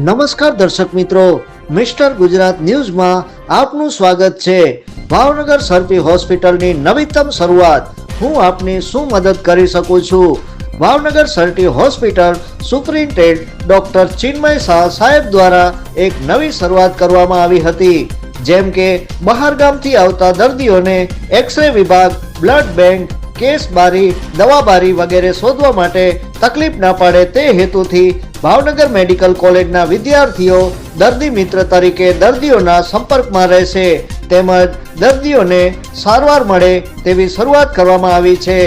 નમસ્કાર દર્શક મિત્રો, મિસ્ટર ગુજરાત ન્યૂઝમાં આપનું સ્વાગત છે. ભાવનગર સરપી હોસ્પિટલની નવીનતમ શરૂઆત. હું આપની શું મદદ કરી શકું છું? Bhavnagar sir T hospital superintendent doctor Chinmay Shah સાહેબ દ્વારા એક નવી શરૂઆત કરવામાં આવી હતી. જેમ કે બહારગામથી આવતા દર્દીઓને એક્સરે વિભાગ, બ્લડ બેંક કેસ બારી, દવા બારી વગેરે શોધવા માટે તકલીફ ના પડે તે હેતુથી ભાવનગર મેડિકલ કોલેજના વિદ્યાર્થીઓ દર્દી મિત્ર તરીકે દર્દીઓના સંપર્કમાં રહેશે. તેમજ દર્દીઓને સારવાર મળે તેવી શરૂઆત કરવામાં આવી છે.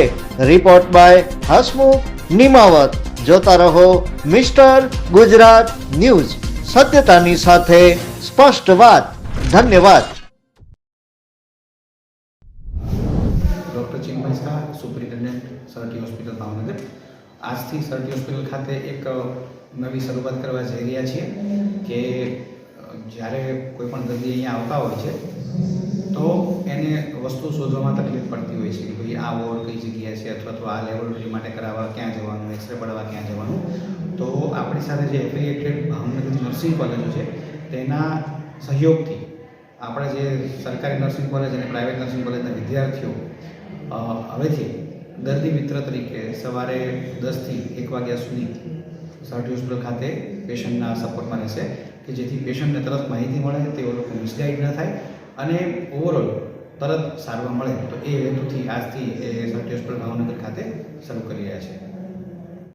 Report by Hasmukh Nimavat. જોતા રહો મિસ્ટર ગુજરાત ન્યૂઝ. સત્યતાની સાથે સ્પષ્ટ વાત. ધન્યવાદ. Doctor Chinmay Shah superintendent Sir T hospital Bhavnagar. આજથી સરટી હોસ્પિટલ ખાતે એક નવી શરૂઆત કરવા જઈ રહ્યા છીએ કે જ્યારે કોઈ પણ દર્દી અહીંયા આવતા હોય છે, તો એને વસ્તુ શોધવામાં તકલીફ પડતી હોય છે કે ભાઈ આ વોર્ડ કઈ જગ્યાએ છે અથવા તો આ લેબોરેટરી માટે કરાવવા ક્યાં જવાનું, એક્સરે પડાવવા ક્યાં જવાનું. તો આપણી સાથે જે એફિલિએટેડ ભાવનગર નર્સિંગ કોલેજો છે, તેના સહયોગથી આપણા જે સરકારી નર્સિંગ કોલેજ અને પ્રાઇવેટ નર્સિંગ કોલેજના વિદ્યાર્થીઓ હવેથી દર્દી મિત્ર તરીકે સવારે દસથી એક વાગ્યા સુધી સરટી હોસ્પિટલ ખાતે પેશન્ટના સપોર્ટમાં રહેશે કે જેથી પેશન્ટને તરત માહિતી મળે, તેઓ લોકો મિસગાઈડ ન થાય અને ઓવરઓલ તરત સારવાર મળે. તો એ હેતુથી આજથી એ સરટી હોસ્પિટલ ભાવનગર ખાતે શરૂ કરી રહ્યા છે.